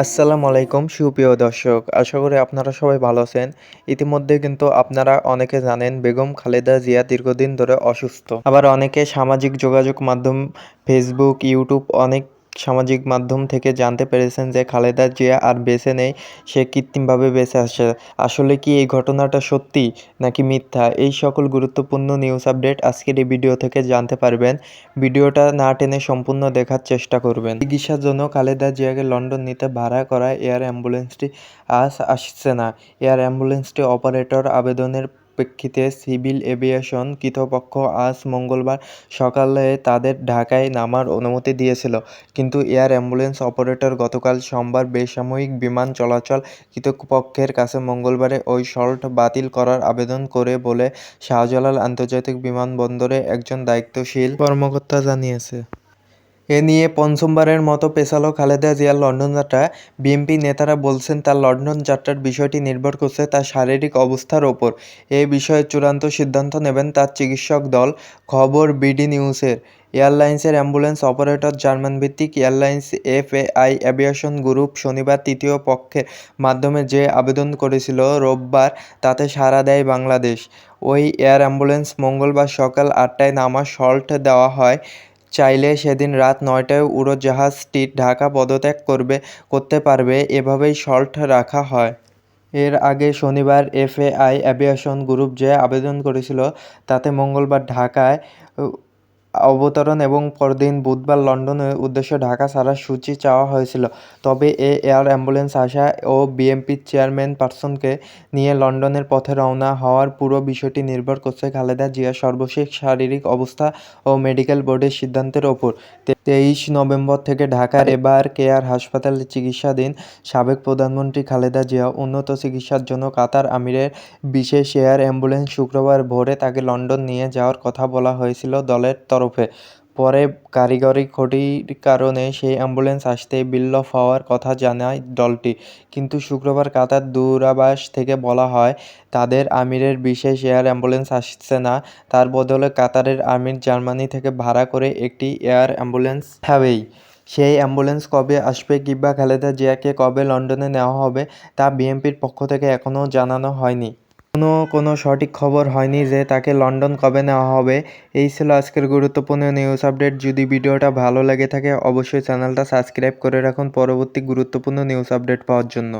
আসসালামু আলাইকুম, সুপ্রিয় দর্শক। আশা করি আপনারা সবাই ভালো আছেন। ইতিমধ্যে কিন্তু আপনারা অনেকে জানেন, বেগম খালেদা জিয়া দীর্ঘদিন ধরে অসুস্থ। আবার অনেকে সামাজিক যোগাযোগ মাধ্যম ফেসবুক ইউটিউব অনেক সামাজিক মাধ্যম থেকে জানতে পেরেছেন যে খালেদা জিয়া আর বেঁচে নেই, সে কৃত্রিমভাবে বেঁচে আসে আসলে কি এই ঘটনাটা সত্যি নাকি মিথ্যা? এই সকল গুরুত্বপূর্ণ নিউজ আপডেট আজকের এই ভিডিও থেকে জানতে পারবেন। ভিডিওটা না টেনে সম্পূর্ণ দেখার চেষ্টা করবেন। চিকিৎসার জন্য খালেদা জিয়াকে লন্ডন নিতে ভাড়া করা এয়ার অ্যাম্বুলেন্সটি আজ আসছে না। এয়ার অ্যাম্বুলেন্সটি অপারেটর আবেদনের প্রেক্ষিতে সিভিল এভিয়েশন কর্তৃপক্ষ আজ মঙ্গলবার সকালে তাদের ঢাকায় নামার অনুমতি দিয়েছিল। কিন্তু এয়ার অ্যাম্বুলেন্স অপারেটর গতকাল সোমবার বেসামরিক বিমান চলাচল কর্তৃপক্ষের কাছে মঙ্গলবারে ওই সল্ট বাতিল করার আবেদন করে বলে শাহজালাল আন্তর্জাতিক বিমানবন্দরে একজন দায়িত্বশীল কর্মকর্তা জানিয়েছে। এ নিয়ে পঞ্চমবারের মতো পেছালো খালেদা জিয়ার লন্ডন যাত্রা। বিএনপি নেতারা বলছেন, তার লন্ডন যাত্রার বিষয়টি নির্ভর করছে তার শারীরিক অবস্থার ওপর। এ বিষয়ে চূড়ান্ত সিদ্ধান্ত নেবেন তার চিকিৎসক দল। খবর বিডি নিউজের। এয়ারলাইন্সের অ্যাম্বুলেন্স অপারেটর জার্মান ভিত্তিক এয়ারলাইন্স এফএআই অ্যাভিয়েশন গ্রুপ শনিবার তৃতীয় পক্ষের মাধ্যমে যে আবেদন করেছিল রোববার, তাতে সাড়া দেয় বাংলাদেশ। ওই এয়ার অ্যাম্বুলেন্স মঙ্গলবার সকাল আটটায় নামা সল্ট দেওয়া হয়। চাইলে সেদিন রাত নয়টায় উড়োজাহাজটি ঢাকা পদত্যাগ করবে, করতে পারবে, এভাবেই সল্ট রাখা হয়। এর আগে শনিবার এফএআই অ্যাভিয়েশন গ্রুপ যে আবেদন করেছিল, তাতে মঙ্গলবার ঢাকায় অবতরণ এবং পরদিন বুধবার লন্ডনের উদ্দেশ্যে ঢাকা ছাড়ার সূচি চাওয়া হয়েছিল। তবে এ এয়ার অ্যাম্বুলেন্স আসা ও বিএনপির চেয়ারম্যান পারসনকে নিয়ে লন্ডনের পথে রওনা হওয়ার পুরো বিষয়টি নির্ভর করছে খালেদা জিয়ার সর্বশেষ শারীরিক অবস্থা ও মেডিকেল বোর্ডের সিদ্ধান্তের ওপর। তেইশ নভেম্বর থেকে ঢাকার এবার কেয়ার হাসপাতালে চিকিৎসাধীন সাবেক প্রধানমন্ত্রী খালেদা জিয়া উন্নত চিকিৎসার জন্য কাতার আমিরের বিশেষ এয়ার অ্যাম্বুলেন্স শুক্রবার ভোরে তাকে লন্ডন নিয়ে যাওয়ার কথা বলা হয়েছিল দলের তরফে। পরে কারিগরি ক্ষতির কারণে সেই অ্যাম্বুলেন্স আসতে বিলম্ব হওয়ার কথা জানায় দলটি। কিন্তু শুক্রবার কাতার দূতাবাস থেকে বলা হয়, তাদের আমিরের বিশেষ এয়ার অ্যাম্বুলেন্স আসছে না। তার বদলে কাতারের আমির জার্মানি থেকে ভাড়া করে একটি এয়ার অ্যাম্বুলেন্স পাঠাবেই সেই অ্যাম্বুলেন্স কবে আসবে কিংবা খালেদা জিয়াকে কবে লন্ডনে নেওয়া হবে, তা বিএনপির পক্ষ থেকে এখনও জানানো হয়নি। কোনো কোনো সঠিক খবর হয়নি যে তাকে লন্ডন কবে নেওয়া হবে। এই ছিল আজকের গুরুত্বপূর্ণ নিউজ আপডেট যদি ভিডিওটা ভালো লাগে থাকে, অবশ্যই চ্যানেলটা সাবস্ক্রাইব করে রাখুন। পরবর্তী গুরুত্বপূর্ণ নিউজ আপডেট পাওয়ার জন্য।